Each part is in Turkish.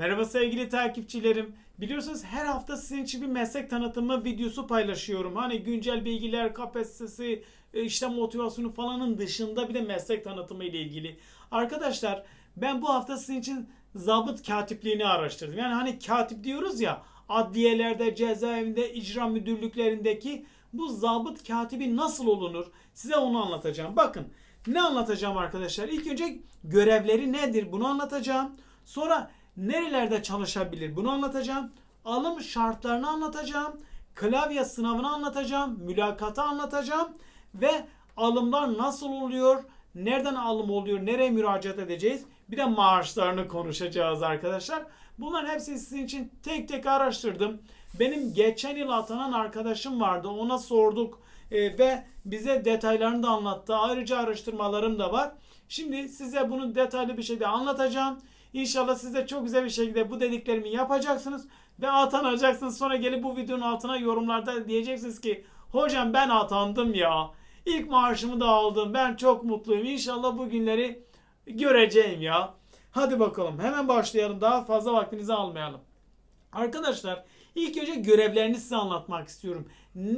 Merhaba sevgili takipçilerim. Biliyorsunuz her hafta sizin için bir meslek tanıtımı videosu paylaşıyorum. Hani güncel bilgiler, kapasitesi, e, işte motivasyonu falanın dışında bir de meslek tanıtımı ile ilgili. Arkadaşlar ben bu hafta sizin için zabıt katipliğini araştırdım. Yani hani katip diyoruz ya adliyelerde, cezaevinde, icra müdürlüklerindeki bu zabıt katibi nasıl olunur? Size onu anlatacağım. Bakın ne anlatacağım arkadaşlar? İlk önce görevleri nedir? Bunu anlatacağım. Sonra nerelerde çalışabilir? Bunu anlatacağım. Alım şartlarını anlatacağım. Klavye sınavını anlatacağım. Mülakatı anlatacağım. Ve alımlar nasıl oluyor? Nereden alım oluyor? Nereye müracaat edeceğiz? Bir de maaşlarını konuşacağız arkadaşlar. Bunların hepsini sizin için tek tek araştırdım. Benim geçen yıl atanan arkadaşım vardı. Ona sorduk e, ve bize detaylarını da anlattı. Ayrıca araştırmalarım da var. Şimdi size bunu detaylı bir şekilde anlatacağım. İnşallah siz de çok güzel bir şekilde bu dediklerimi yapacaksınız ve atanacaksınız. Sonra gelip bu videonun altına yorumlarda diyeceksiniz ki hocam ben atandım ya. İlk maaşımı da aldım. Ben çok mutluyum. İnşallah bu günleri göreceğim ya. Hadi bakalım hemen başlayalım. Daha fazla vaktinizi almayalım. Arkadaşlar ilk önce görevlerini size anlatmak istiyorum.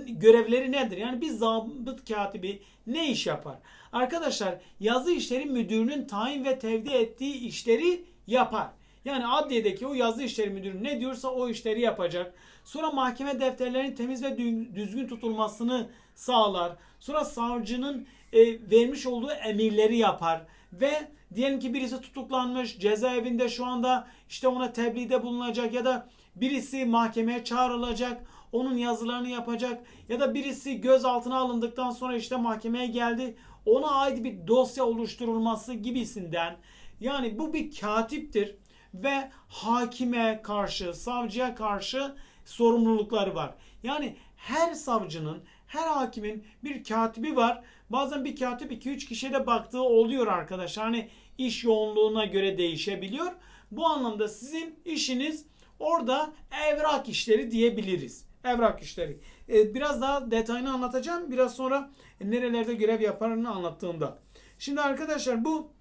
Görevleri nedir? Yani bir zabıt katibi ne iş yapar? Arkadaşlar yazı işleri müdürünün tayin ve tevdi ettiği işleri yapar. Yani adliyedeki o yazı işleri müdürü ne diyorsa o işleri yapacak. Sonra mahkeme defterlerinin temiz ve dü- düzgün tutulmasını sağlar. Sonra savcının e, vermiş olduğu emirleri yapar. Ve diyelim ki birisi tutuklanmış cezaevinde şu anda işte ona tebliğde bulunacak ya da birisi mahkemeye çağrılacak onun yazılarını yapacak ya da birisi gözaltına alındıktan sonra işte mahkemeye geldi ona ait bir dosya oluşturulması gibisinden yani bu bir katiptir ve hakime karşı, savcıya karşı sorumlulukları var. Yani her savcının, her hakimin bir katibi var. Bazen bir katip 2-3 kişiye de baktığı oluyor arkadaşlar. Hani iş yoğunluğuna göre değişebiliyor. Bu anlamda sizin işiniz orada evrak işleri diyebiliriz. Evrak işleri. Ee, Biraz daha detayını anlatacağım. Biraz sonra nerelerde görev yaparını anlattığımda. Şimdi arkadaşlar bu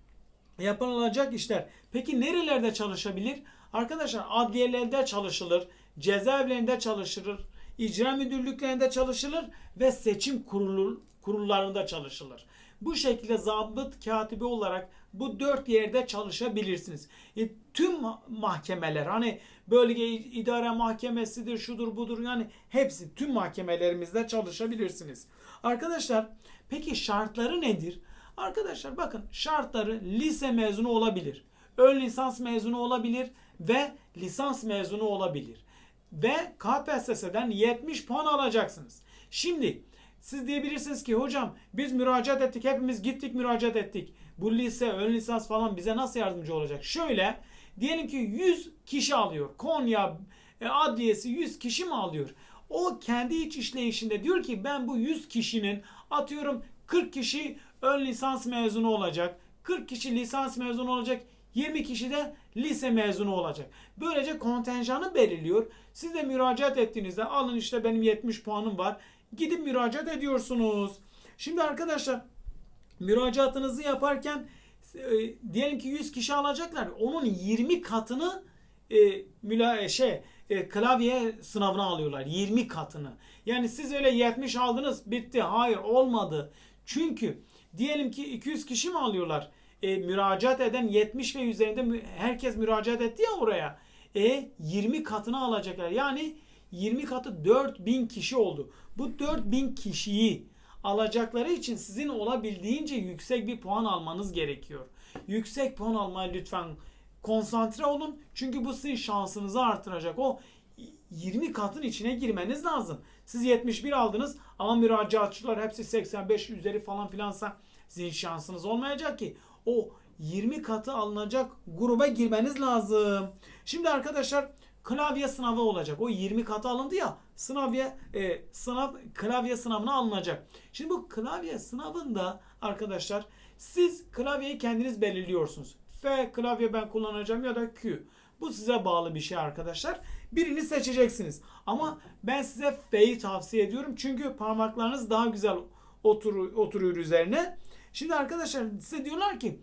yapılacak işler. Peki nerelerde çalışabilir? Arkadaşlar adliyelerde çalışılır, cezaevlerinde çalışılır, icra müdürlüklerinde çalışılır ve seçim kurulu, kurullarında çalışılır. Bu şekilde zabıt katibi olarak bu dört yerde çalışabilirsiniz. E, tüm ma- mahkemeler hani bölge idare mahkemesidir şudur budur yani hepsi tüm mahkemelerimizde çalışabilirsiniz. Arkadaşlar peki şartları nedir? Arkadaşlar bakın şartları lise mezunu olabilir. Ön lisans mezunu olabilir ve lisans mezunu olabilir. Ve KPSS'den 70 puan alacaksınız. Şimdi siz diyebilirsiniz ki hocam biz müracaat ettik hepimiz gittik müracaat ettik. Bu lise ön lisans falan bize nasıl yardımcı olacak? Şöyle diyelim ki 100 kişi alıyor. Konya e, adliyesi 100 kişi mi alıyor? O kendi iç işleyişinde diyor ki ben bu 100 kişinin atıyorum 40 kişi ön lisans mezunu olacak. 40 kişi lisans mezunu olacak. 20 kişi de lise mezunu olacak. Böylece kontenjanı belirliyor. Siz de müracaat ettiğinizde alın işte benim 70 puanım var. Gidip müracaat ediyorsunuz. Şimdi arkadaşlar müracaatınızı yaparken e, diyelim ki 100 kişi alacaklar. Onun 20 katını e, müla e, şey e, klavye sınavına alıyorlar. 20 katını. Yani siz öyle 70 aldınız bitti. Hayır olmadı. Çünkü diyelim ki 200 kişi mi alıyorlar? E, müracaat eden 70 ve üzerinde herkes müracaat etti ya oraya. E 20 katını alacaklar. Yani 20 katı 4000 kişi oldu. Bu 4000 kişiyi alacakları için sizin olabildiğince yüksek bir puan almanız gerekiyor. Yüksek puan almaya lütfen konsantre olun. Çünkü bu sizin şansınızı artıracak. O 20 katın içine girmeniz lazım. Siz 71 aldınız ama müracaatçılar hepsi 85 üzeri falan filansa sizin şansınız olmayacak ki. O 20 katı alınacak gruba girmeniz lazım. Şimdi arkadaşlar klavye sınavı olacak. O 20 katı alındı ya sınavye e, sınav klavye sınavına alınacak. Şimdi bu klavye sınavında arkadaşlar siz klavyeyi kendiniz belirliyorsunuz. F klavye ben kullanacağım ya da Q. Bu size bağlı bir şey arkadaşlar. Birini seçeceksiniz. Ama ben size F'yi tavsiye ediyorum. Çünkü parmaklarınız daha güzel otur, oturuyor üzerine. Şimdi arkadaşlar size diyorlar ki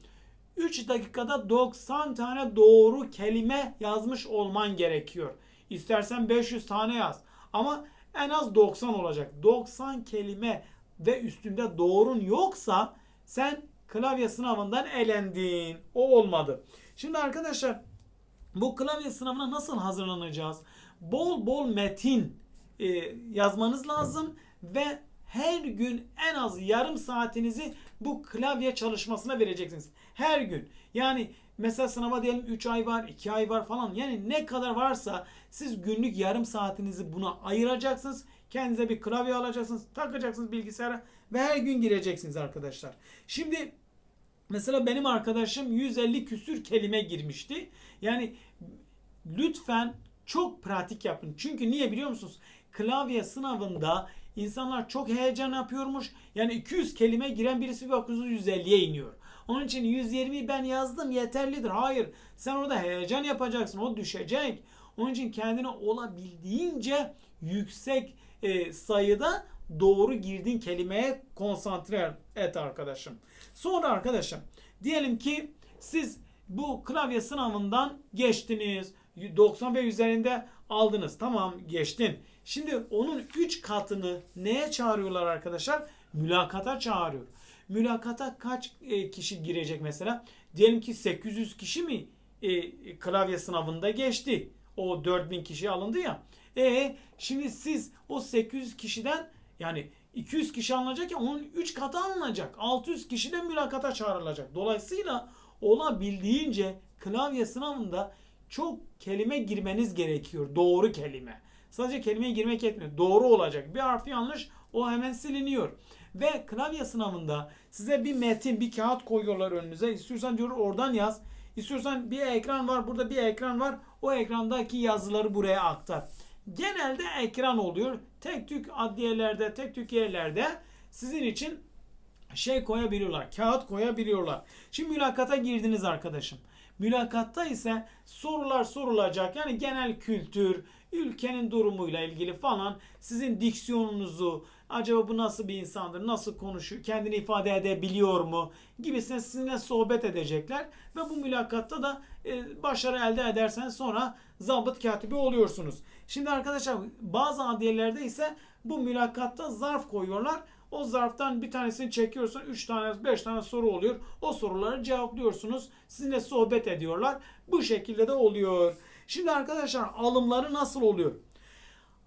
3 dakikada 90 tane doğru kelime yazmış olman gerekiyor. İstersen 500 tane yaz. Ama en az 90 olacak. 90 kelime ve üstünde doğrun yoksa sen klavye sınavından elendin. O olmadı. Şimdi arkadaşlar bu klavye sınavına nasıl hazırlanacağız? Bol bol metin e, yazmanız lazım ve her gün en az yarım saatinizi bu klavye çalışmasına vereceksiniz. Her gün. Yani mesela sınava diyelim 3 ay var, 2 ay var falan. Yani ne kadar varsa siz günlük yarım saatinizi buna ayıracaksınız. Kendinize bir klavye alacaksınız, takacaksınız bilgisayara ve her gün gireceksiniz arkadaşlar. Şimdi mesela benim arkadaşım 150 küsür kelime girmişti. Yani lütfen çok pratik yapın. Çünkü niye biliyor musunuz? Klavye sınavında insanlar çok heyecan yapıyormuş. Yani 200 kelime giren birisi bir bakıyorsunuz 150'ye iniyor. Onun için 120'yi ben yazdım yeterlidir. Hayır. Sen orada heyecan yapacaksın. O düşecek. Onun için kendine olabildiğince yüksek e, sayıda doğru girdiğin kelimeye konsantre et arkadaşım. Sonra arkadaşım diyelim ki siz bu klavye sınavından geçtiniz. 90 ve üzerinde aldınız. Tamam geçtin. Şimdi onun 3 katını neye çağırıyorlar arkadaşlar? Mülakata çağırıyor. Mülakata kaç e, kişi girecek mesela? Diyelim ki 800 kişi mi e, klavye sınavında geçti. O 4000 kişi alındı ya. E şimdi siz o 800 kişiden yani 200 kişi alınacak ya onun 3 katı alınacak. 600 kişi de mülakata çağrılacak. Dolayısıyla olabildiğince klavye sınavında çok kelime girmeniz gerekiyor. Doğru kelime. Sadece kelimeye girmek yetmiyor. Doğru olacak. Bir harfi yanlış o hemen siliniyor. Ve klavye sınavında size bir metin, bir kağıt koyuyorlar önünüze. İstiyorsan diyor oradan yaz. İstiyorsan bir ekran var, burada bir ekran var. O ekrandaki yazıları buraya aktar. Genelde ekran oluyor. Tek tük adliyelerde, tek tük yerlerde sizin için şey koyabiliyorlar. Kağıt koyabiliyorlar. Şimdi mülakata girdiniz arkadaşım. Mülakatta ise sorular sorulacak. Yani genel kültür, ülkenin durumuyla ilgili falan sizin diksiyonunuzu, acaba bu nasıl bir insandır, nasıl konuşuyor, kendini ifade edebiliyor mu gibisine sizinle sohbet edecekler. Ve bu mülakatta da e, başarı elde ederseniz sonra zabıt katibi oluyorsunuz. Şimdi arkadaşlar bazı adliyelerde ise bu mülakatta zarf koyuyorlar. O zarftan bir tanesini çekiyorsun. 3 tane 5 tane soru oluyor. O soruları cevaplıyorsunuz. Sizinle sohbet ediyorlar. Bu şekilde de oluyor. Şimdi arkadaşlar alımları nasıl oluyor?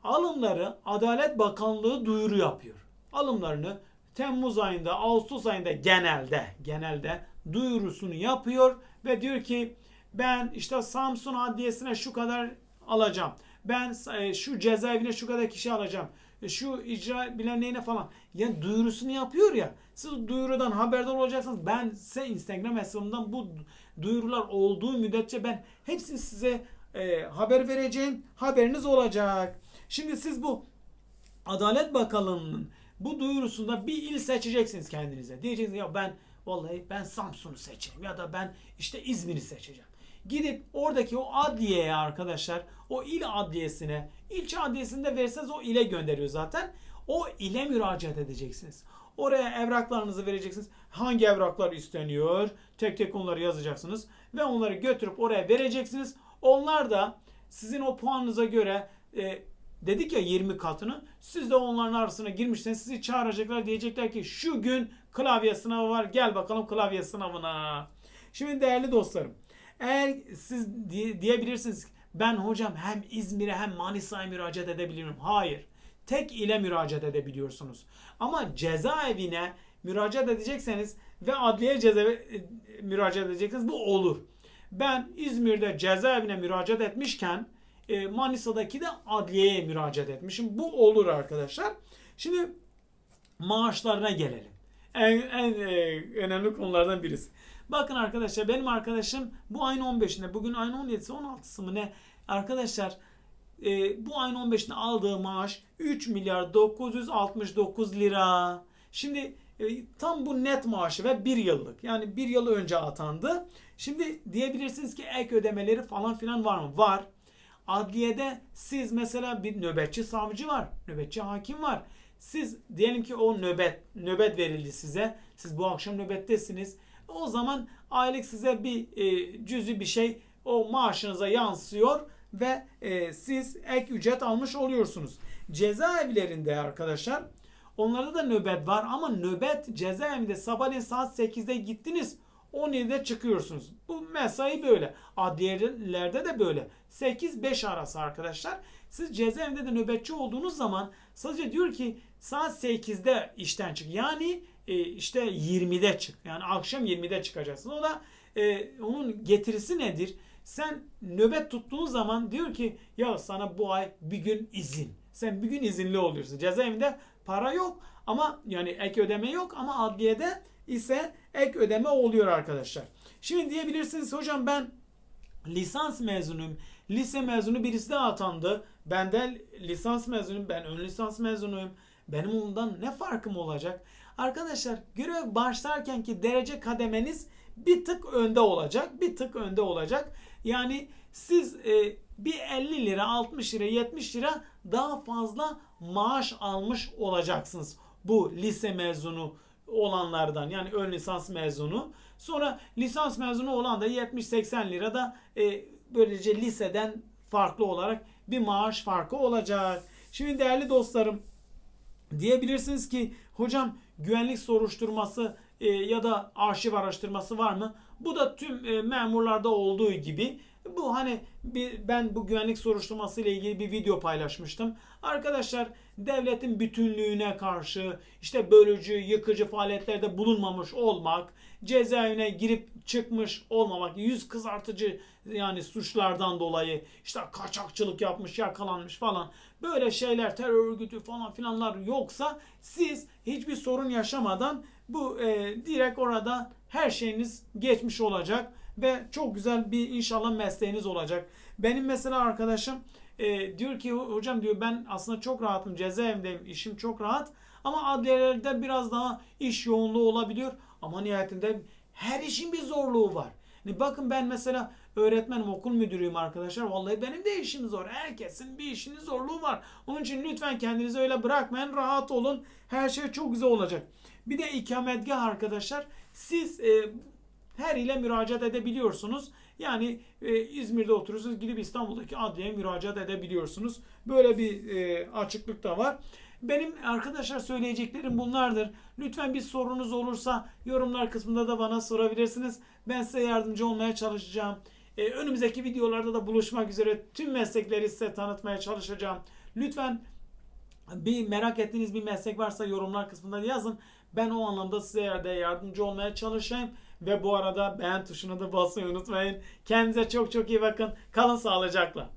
Alımları Adalet Bakanlığı duyuru yapıyor. Alımlarını Temmuz ayında, Ağustos ayında genelde genelde duyurusunu yapıyor ve diyor ki ben işte Samsun Adliyesi'ne şu kadar alacağım. Ben e, şu cezaevine şu kadar kişi alacağım. E, Şu icra bilenliğine falan. Yani duyurusunu yapıyor ya. Siz duyurudan haberdar olacaksınız. Ben size Instagram hesabımdan bu duyurular olduğu müddetçe ben hepsini size e, haber vereceğim. Haberiniz olacak. Şimdi siz bu Adalet Bakanlığı'nın bu duyurusunda bir il seçeceksiniz kendinize. Diyeceksiniz ya ben vallahi ben Samsun'u seçeceğim ya da ben işte İzmir'i seçeceğim. Gidip oradaki o adliyeye arkadaşlar o il adliyesine ilçe adliyesinde verseniz o ile gönderiyor zaten. O ile müracaat edeceksiniz. Oraya evraklarınızı vereceksiniz. Hangi evraklar isteniyor? Tek tek onları yazacaksınız. Ve onları götürüp oraya vereceksiniz. Onlar da sizin o puanınıza göre e, dedik ya 20 katını siz de onların arasına girmişseniz sizi çağıracaklar diyecekler ki şu gün klavye sınavı var gel bakalım klavye sınavına. Şimdi değerli dostlarım eğer siz diye- diyebilirsiniz ki, ben hocam hem İzmir'e hem Manisa'ya müracaat edebilirim. Hayır. Tek ile müracaat edebiliyorsunuz. Ama cezaevine müracaat edecekseniz ve adliye cezaevi e, müracaat edecekseniz bu olur. Ben İzmir'de cezaevine müracaat etmişken e, Manisa'daki de adliyeye müracaat etmişim. Bu olur arkadaşlar. Şimdi maaşlarına gelelim. En, en e, önemli konulardan birisi. Bakın arkadaşlar benim arkadaşım bu ayın 15'inde bugün ayın 17'si 16'sı mı ne? Arkadaşlar e, bu ayın 15'inde aldığı maaş 3 milyar 969 lira. Şimdi e, tam bu net maaşı ve bir yıllık. Yani bir yıl önce atandı. Şimdi diyebilirsiniz ki ek ödemeleri falan filan var mı? Var. Adliyede siz mesela bir nöbetçi savcı var, nöbetçi hakim var. Siz diyelim ki o nöbet nöbet verildi size. Siz bu akşam nöbettesiniz. O zaman aylık size bir e, cüzi bir şey o maaşınıza yansıyor ve e, siz ek ücret almış oluyorsunuz. Cezaevlerinde arkadaşlar onlarda da nöbet var ama nöbet cezaevinde sabahleyin saat 8'de gittiniz 17'de çıkıyorsunuz. Bu mesai böyle. Adliyelerde de böyle. 8-5 arası arkadaşlar. Siz cezaevinde de nöbetçi olduğunuz zaman sadece diyor ki saat 8'de işten çık. Yani e, işte 20'de çık. Yani akşam 20'de çıkacaksın. O da e, onun getirisi nedir? Sen nöbet tuttuğun zaman diyor ki ya sana bu ay bir gün izin. Sen bir gün izinli oluyorsun. Cezaevinde para yok ama yani ek ödeme yok ama adliyede ise ek ödeme oluyor arkadaşlar. Şimdi diyebilirsiniz hocam ben lisans mezunuyum. Lise mezunu birisi de atandı. Ben de lisans mezunuyum. Ben ön lisans mezunuyum. Benim ondan ne farkım olacak? Arkadaşlar görev başlarken ki derece kademeniz bir tık önde olacak. Bir tık önde olacak. Yani siz e, bir 50 lira, 60 lira, 70 lira daha fazla maaş almış olacaksınız. Bu lise mezunu olanlardan yani ön lisans mezunu. Sonra lisans mezunu olan da 70-80 lira da e, böylece liseden farklı olarak bir maaş farkı olacak. Şimdi değerli dostlarım diyebilirsiniz ki hocam güvenlik soruşturması e, ya da arşiv araştırması var mı? Bu da tüm e, memurlarda olduğu gibi bu hani bir, ben bu güvenlik soruşturması ile ilgili bir video paylaşmıştım. Arkadaşlar devletin bütünlüğüne karşı işte bölücü, yıkıcı faaliyetlerde bulunmamış olmak, cezaevine girip çıkmış olmamak, yüz kızartıcı yani suçlardan dolayı işte kaçakçılık yapmış, yakalanmış falan böyle şeyler terör örgütü falan filanlar yoksa siz hiçbir sorun yaşamadan bu e, direkt orada her şeyiniz geçmiş olacak ve çok güzel bir inşallah mesleğiniz olacak. Benim mesela arkadaşım e, diyor ki hocam diyor ben aslında çok rahatım cezaevindeyim işim çok rahat ama adliyelerde biraz daha iş yoğunluğu olabiliyor ama nihayetinde her işin bir zorluğu var. Hani bakın ben mesela öğretmenim okul müdürüyüm arkadaşlar. Vallahi benim de işim zor. Herkesin bir işinin zorluğu var. Onun için lütfen kendinizi öyle bırakmayın. Rahat olun. Her şey çok güzel olacak. Bir de ikametgah arkadaşlar. Siz e, her ile müracaat edebiliyorsunuz. Yani e, İzmir'de oturuyorsunuz gidip İstanbul'daki adliyeye müracaat edebiliyorsunuz. Böyle bir e, açıklık da var. Benim arkadaşlar söyleyeceklerim bunlardır. Lütfen bir sorunuz olursa yorumlar kısmında da bana sorabilirsiniz. Ben size yardımcı olmaya çalışacağım. E, önümüzdeki videolarda da buluşmak üzere tüm meslekleri size tanıtmaya çalışacağım. Lütfen bir merak ettiğiniz bir meslek varsa yorumlar kısmında yazın. Ben o anlamda size de yardımcı olmaya çalışayım. Ve bu arada beğen tuşuna da basmayı unutmayın. Kendinize çok çok iyi bakın. Kalın sağlıcakla.